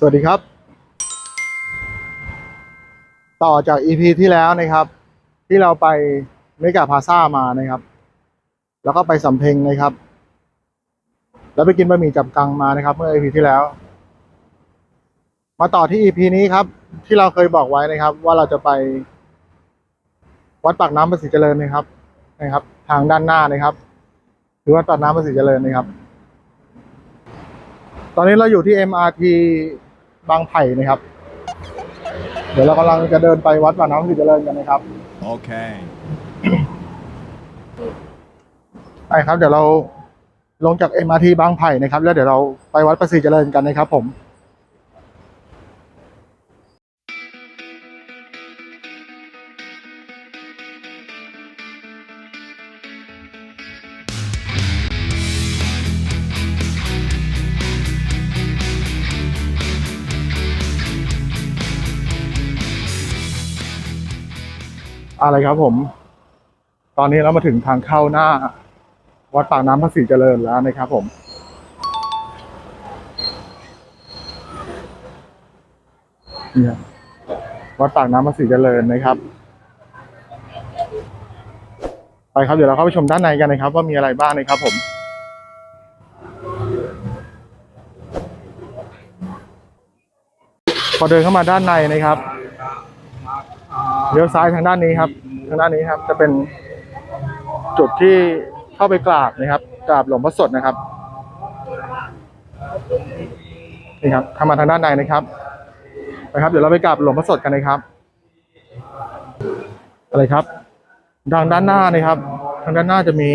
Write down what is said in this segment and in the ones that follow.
สวัสดีครับ ต่อจาก EP ที่แล้วนะครับ ที่เราไปเมกาพาซ่ามานะครับ แล้วก็ไปสำเพ็งนะครับ แล้วไปกินบะหมี่จับกังมานะครับ เมื่อ EP ที่แล้ว มาต่อที่ EP นี้ครับ ที่เราเคยบอกไว้นะครับ ว่าเราจะไป วัดปากน้ำประสิทธิ์เจริญนะครับนะครับ ทางด้านหน้านะครับคือวัดปากน้ำประสิทธิ์เจริญนะครับ ตอนนี้เราอยู่ที่ MRT บางไผ่นะครับ เดี๋ยวเรากำลังจะเดินไปวัดปากน้ำประสิทธิ์เจริญกันนะครับ Okay. ไปครับ เดี๋ยวเราลงจาก MRT บางไผ่นะครับ แล้วเดี๋ยวเราไปวัดประสิทธิ์เจริญกันนะครับผม อะไรครับผม ตอนนี้เรามาถึงทางเข้าหน้า วัดปากน้ำพระศรีเจริญแล้วนะครับผมเนี่ยวัดปากน้ำพระศรีเจริญนะครับ ไปครับเดี๋ยวเราเข้าไปชมด้านในกันนะครับ ว่ามีอะไรบ้างนะครับผมพอเดินเข้ามาด้านในนะครับ เลี้ยวซ้ายทางด้านนี้ครับ ทางด้านนี้ครับ จะเป็นจุดที่เข้าไปกราบนะครับกราบหลวงพ่อสดนะครับนี่ครับทำมาทางด้านในนะครับไปครับ เดี๋ยวเราไปกราบหลวงพ่อสดกันนะครับ อะไรครับทางด้านหน้านะครับ ทางด้านหน้าจะมี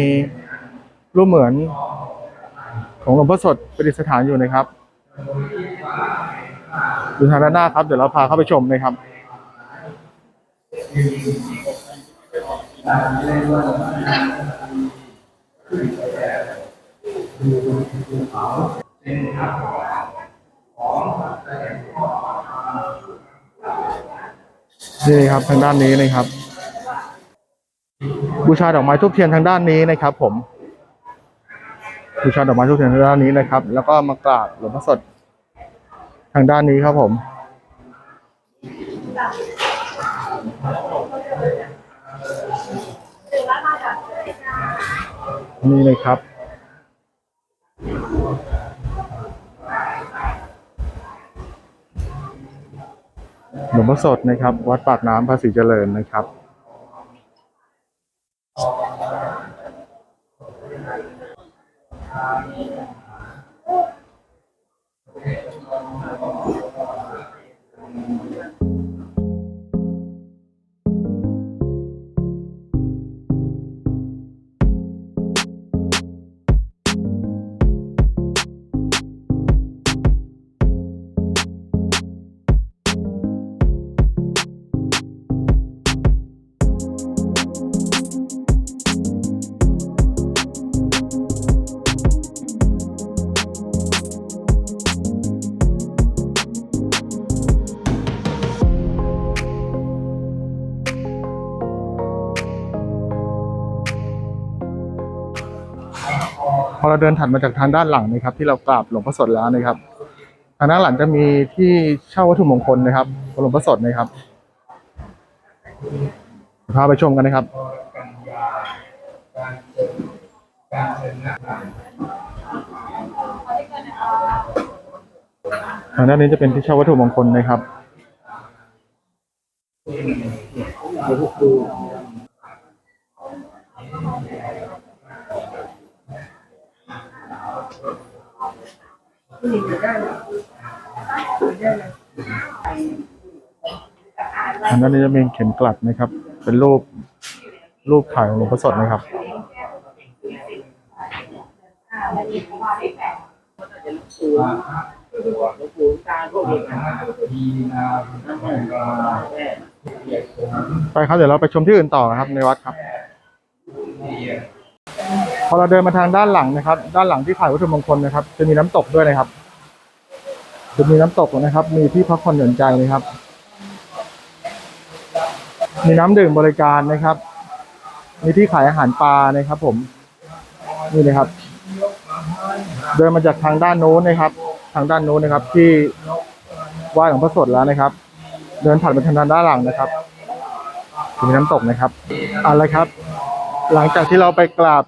รูปเหมือนของหลวงพ่อสดประดิษฐานอยู่นะครับดูทางด้านหน้าครับ เดี๋ยวเราพาเข้าไปชมนะครับ นี่ครับทางด้านนี้นะครับ บูชาดอกไม้ทุกเทียนทางด้านนี้นะครับ ผม บูชาดอกไม้ทุกเทียนทางด้านนี้นะครับ แล้วก็มากราบหลวงพ่อสดทางด้านนี้ครับผม นี่เลยครับ หลวงพ่อสดนะครับ วัดปากน้ำภาษีเจริญนะครับ เราเดินถัดมาจากทางด้านหลังนะครับ ที่เรากราบหลวงพ่อสดแล้วนะครับ ทางด้านหลังจะมีที่เช่าวัตถุมงคลนะครับหลวงพ่อสดนะครับพาไปชมกันนะครับทางด้านนี้จะเป็นที่เช่าวัตถุมงคลนะครับ ทางด้านนี้จะเป็นเข็มกลัดนะครับ เป็นรูปรูปถ่ายของหลวงพ่อสดนะครับไปครับเดี๋ยวเราไปชมที่อื่นต่อนะครับในวัดครับ พอเราเดินมาทางด้านหลังนะครับ ด้านหลังที่ถ่ายวัตถุมงคลนะครับ จะมีน้ำตกด้วยนะครับ จะมีน้ำตกนะครับ มีที่พักผ่อนหย่อนใจนะครับ มีน้ำดื่มบริการนะครับ มีที่ขายอาหารปลานะครับ ผม นี่นะครับ เดินมาจากทางด้านโน้นนะครับ ทางด้านโน้นนะครับ ที่ไหว้หลวงพ่อสดแล้วนะครับ เดินผ่านไปทางด้านหลังนะครับจะมีน้ำตกนะครับเอะไรครับ หลังจากที่เราไปกราบ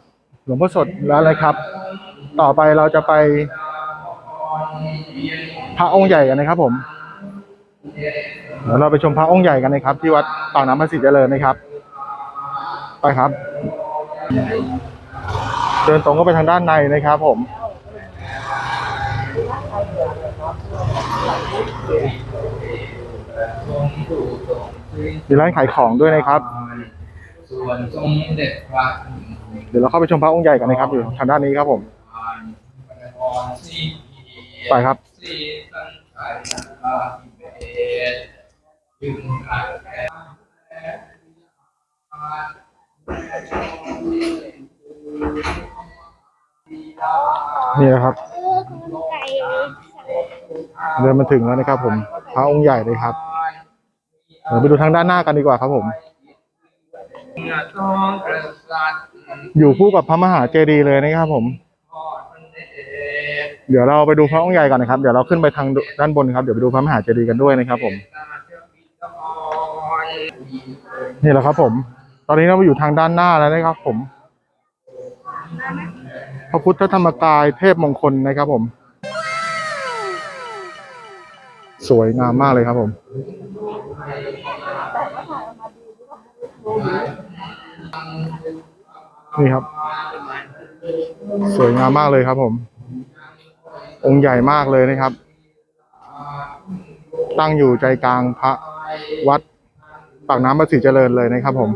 หลวงพ่อสดแล้วนะครับ ต่อไปเราจะไปพระองค์ใหญ่กันนะครับ ผมเดี๋ยวเราไปชมพระองค์ใหญ่กันนะครับ ที่วัดปากน้ำพระศรีเจริญนะครับ ไปครับ เดินตรงก็ไปทางด้านในนะครับ ผมมีร้านขายของด้วยนะครับ ส่วนสมเด็จพระ เดี๋ยวเราเข้าไปชมพระองค์ใหญ่กันนะครับอยู่ทางด้านนี้ครับผมไปครับนี่นะครับเดินมาถึงแล้วนะครับผมพระองค์ใหญ่เลยครับเดี๋ยวไปดูทางด้านหน้ากันดีกว่าครับผม อยู่คู่กับพระมหาเจดีย์เลยนะครับผม เดี๋ยวเราไปดูพระองค์ใหญ่ก่อนนะครับ เดี๋ยวเราขึ้นไปทางด้านบนครับ เดี๋ยวไปดูพระมหาเจดีย์กันด้วยนะครับผม นี่แหละครับผม ตอนนี้เราอยู่ทางด้านหน้าแล้วนะครับผม พระพุทธธรรมกายเทพมงคลนะครับผม สวยงามมากเลยครับผม นี่ครับ สวยงามมากเลยครับผม องค์ใหญ่มากเลยนะครับ ตั้งอยู่ใจกลางพระวัดปากน้ำประสิทธิ์เจริญเลยนะครับผม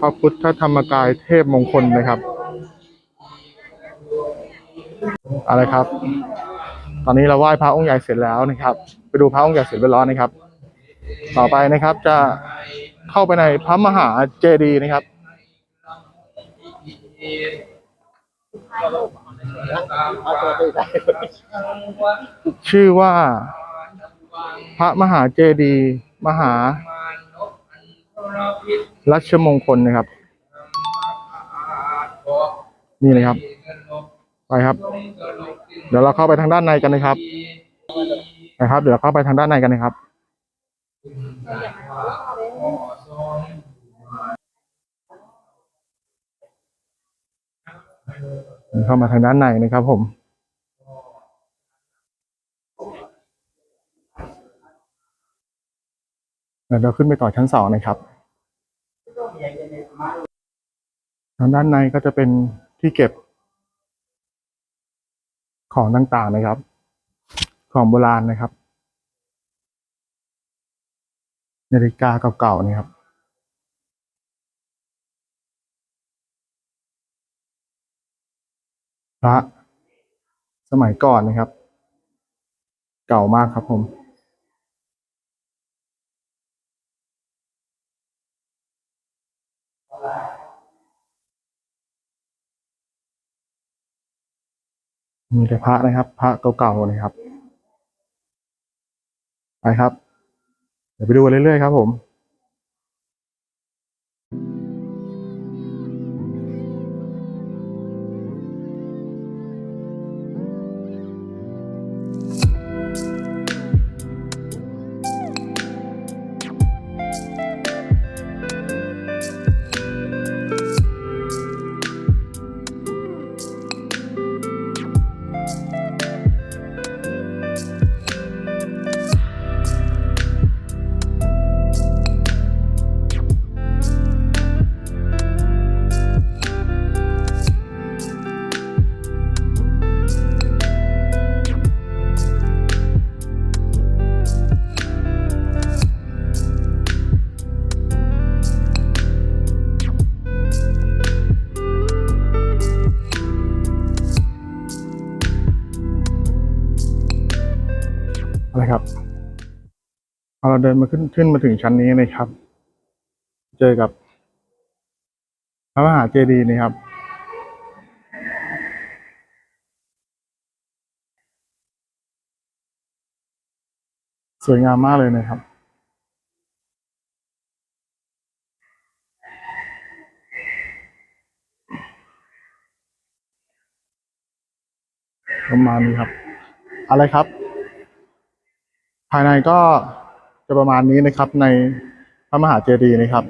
พระพุทธธรรมกายเทพมงคลนะครับ อะไรครับ ตอนนี้เราไหว้พระองค์ใหญ่เสร็จแล้วนะครับ ไปดูพระองค์ใหญ่เสร็จไปร้อนนะครับ ต่อไปนะครับจะเข้าไปในพระมหาเจดีย์นะครับ ชื่อว่า พระมหาเจดีย์มหารัชมงคลนะครับ นี่เลยครับ ไปครับ เดี๋ยวเราเข้าไปทางด้านในกันนะครับนะครับ เดี๋ยวเราเข้าไปทางด้านในกันนะครับ เข้ามาทางด้านในนะครับผมเดี๋ยวเราขึ้นไปต่อชั้นสองนะครับทางด้านในก็จะเป็นที่เก็บ ของต่างๆนะครับ ของโบราณนะครับ นาฬิกาเก่าๆนี่ครับ พระ สมัยก่อนนะครับ เก่ามากครับผมมีแต่พระนะครับ พระเก่าๆนะครับ ไปครับ เดี๋ยวไปดูกันเรื่อยๆครับผม เราเดินมาขึ้นขึ้นมาถึงชั้นนี้นะครับ เจอกับพระมหาเจดีย์นี่ครับ สวยงามมากเลยนะครับประมาณนี้ครับ อะไรครับ ภายในก็ จะประมาณนี้นะครับในพระมหาเจดีย์นะครับ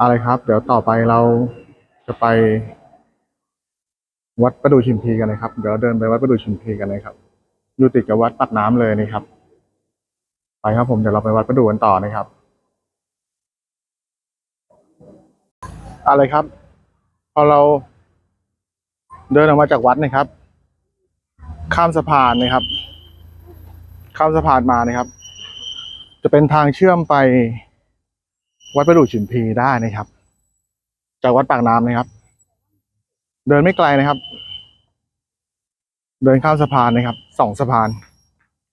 อะไรครับ เดี๋ยวต่อไปเราจะไป วัดประดู่ชิมพีกันนะครับ เดี๋ยวเราเดินไปวัดประดู่ชิมพีกันนะครับ อยู่ติดกับวัดปากน้ำเลยนะครับ ไปครับผมเดี๋ยวเราไปวัดประดู่กันต่อนะครับ อะไรครับ พอเราเดินออกมาจากวัดนะครับ ข้ามสะพานนะครับ ข้ามสะพานมานะครับ จะเป็นทางเชื่อมไปวัดประดู่ฉิมพีได้นะครับ จากวัดปากน้ำนะครับ เดินไม่ไกลนะครับ เดินข้ามสะพานนะครับสองสะพาน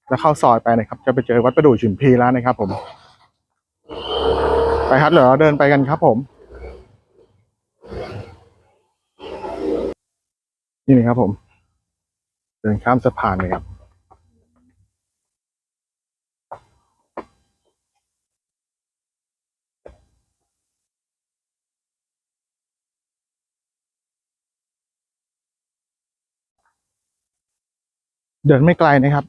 แล้วเข้าซอยไปนะครับ จะไปเจอวัดประดู่ฉิมพีแล้วนะครับ ผม ไปครับเดี๋ยวเราเดินไปกันครับ ผม นี่นะครับผม เดินข้ามสะพานเลยครับ เดินไม่ไกลนะครับ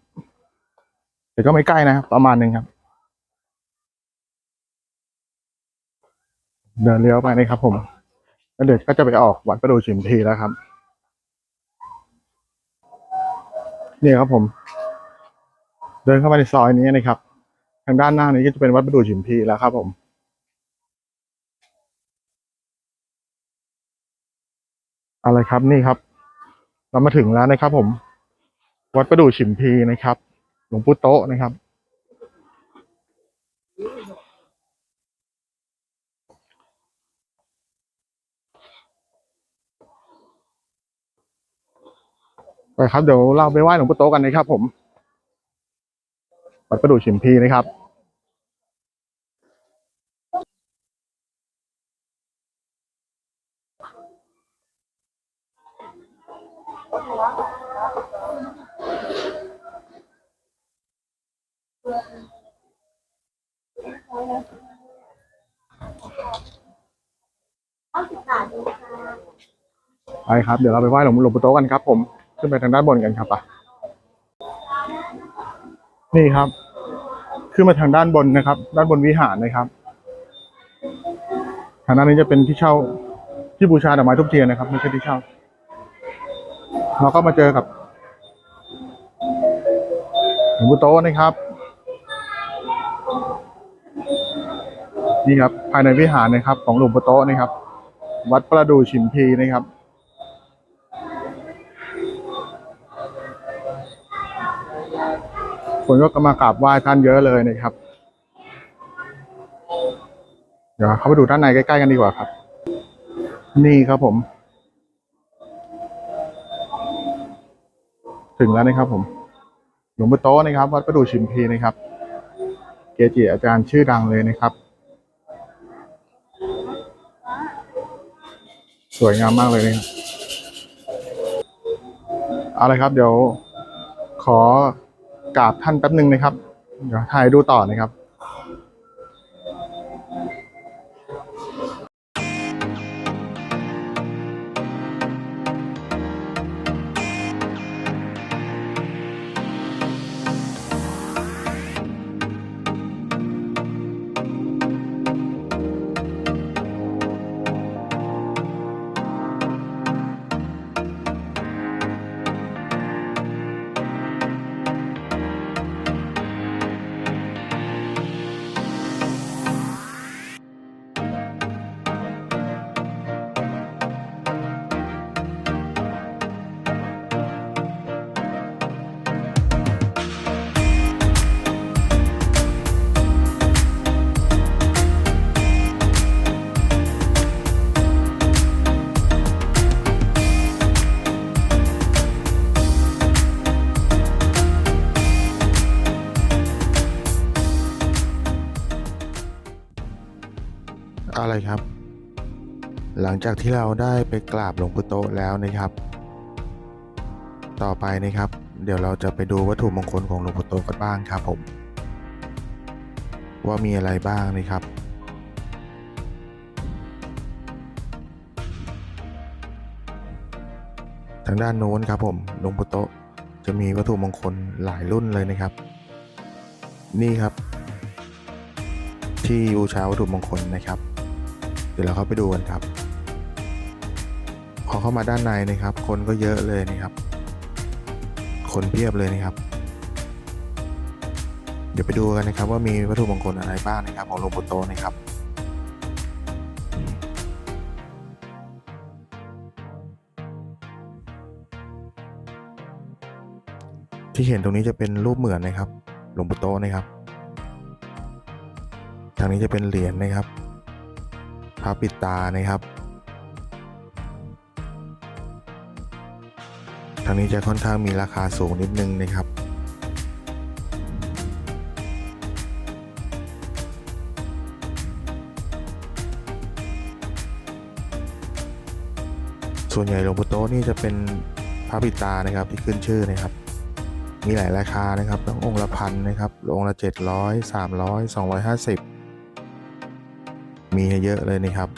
แต่ก็ไม่ใกล้นะครับประมาณหนึ่งครับ เดินเลี้ยวไปนะครับ ผมแล้วเดี๋ยวก็จะไปออกวัดประดูฉิมพีแล้วครับนี่ครับผม เดินเข้ามาในซอยนี้นะครับ ทางด้านหน้านี้ก็จะเป็นวัดประดูฉิมพีแล้วครับ ผมอาละครับนี่ครับ เรามาถึงแล้วนะครับผม วัดประดู่ฉิมพีนะครับ หลวงปู่โตะนะครับ ไปครับเดี๋ยวเราไปไหว้หลวงปู่โตะกันนะครับผม วัดประดู่ฉิมพีนะครับ ครับเดี๋ยวเราไปไหว้หลวงหลวงปู่โตกันครับ ผมขึ้นไปทางด้านบนกันครับอะนี่ครับ ขึ้นมาทางด้านบนนะครับ ด้านบนวิหารนะครับทางด้านนี้จะเป็นที่เช่าที่บูชาดอกไม้ทุบเทียนนะครับไม่ใช่ที่เช่าเราก็มาเจอกับหลวงปู่โตนะครับนี่ครับภายในวิหารนะครับ ของหลวงปู่โตนะครับ วัดประดู่ฉิมพีนะครับ คนก็มากราบไหว้ท่านเยอะเลยนะครับ เดี๋ยวเข้าไปดูด้านในใกล้ๆกันดีกว่าครับ นี่ครับผม ถึงแล้วนะครับผมหลวงปู่โตนะครับวัดประดูชิมพีนะครับ เกจิอาจารย์ชื่อดังเลยนะครับ สวยงามมากเลยนะครับเอาเลยครับ เดี๋ยวขอ กราบท่านแป๊บหนึ่งนะครับ เดี๋ยวถ่ายดูต่อนะครับ ไรครับ หลังจากที่เราได้ไปกราบหลวงปู่โตแล้วนะครับ ต่อไปนะครับ เดี๋ยวเราจะไปดูวัตถุมงคลของหลวงปู่โตกันบ้างครับผม ว่ามีอะไรบ้างนะครับทางด้านโน้นครับผมหลวงปู่โตจะมีวัตถุมงคลหลายรุ่นเลยนะครับ นี่ครับ ที่บูชาวัตถุมงคลนะครับ เดี๋ยวเราเข้าไปดูกันครับ พอเข้ามาด้านในนะครับ คนก็เยอะเลยนะครับ คนเพียบเลยนะครับ เดี๋ยวไปดูกันนะครับ ว่ามีวัตถุมงคลอะไรบ้างนะครับ ของหลวงปู่โตนะครับที่เห็นตรงนี้จะเป็นรูปเหมือนนะครับ หลวงปู่โตนะครับ ทางนี้จะเป็นเหรียญนะครับ ระปิดตานะครับ ทางนี้จะค่อนข้างมีราคาสูงนิดนึงนะครับส่วนใหญ่หลวงปู่โตนี่จะเป็นพระปิตานะครับที่ขึ้นชื่อนะครับ มีหลายราคานะครับตั้งองค์ละพันนะครับองค์ละเจ็ดร้อยสา มีเยอะเลยนะครับ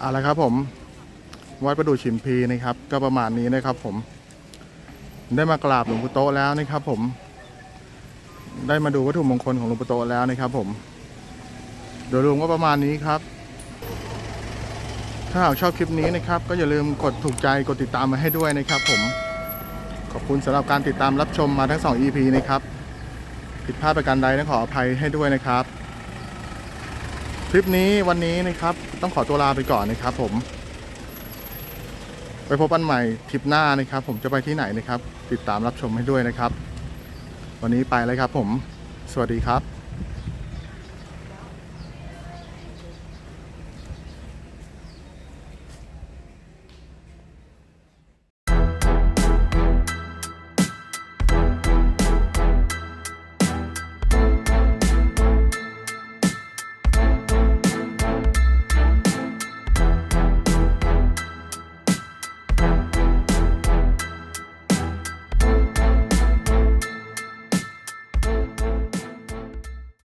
เอาละครับผม วัดประดู่ฉิมพีนะครับ ก็ประมาณนี้นะครับผม ได้มากราบหลวงปู่โตแล้วนะครับผม ได้มาดูวัตถุมงคลของหลวงปู่โตแล้วนะครับผม โดยรวมก็ประมาณนี้ครับ ถ้าหากชอบคลิปนี้นะครับ ก็อย่าลืมกดถูกใจกดติดตามมาให้ด้วยนะครับ ผม ขอบคุณสำหรับการติดตามรับชมมาทั้ง 2 EP นะครับผิดพลาดประการใดต้องขออภัยให้ด้วยนะครับ คลิปนี้วันนี้นะครับ ต้องขอตัวลาไปก่อนนะครับ ผม ไปพบกันใหม่ทริปหน้านะครับ ผมจะไปที่ไหนนะครับ ติดตามรับชมให้ด้วยนะครับ วันนี้ไปแล้วครับ ผม สวัสดีครับ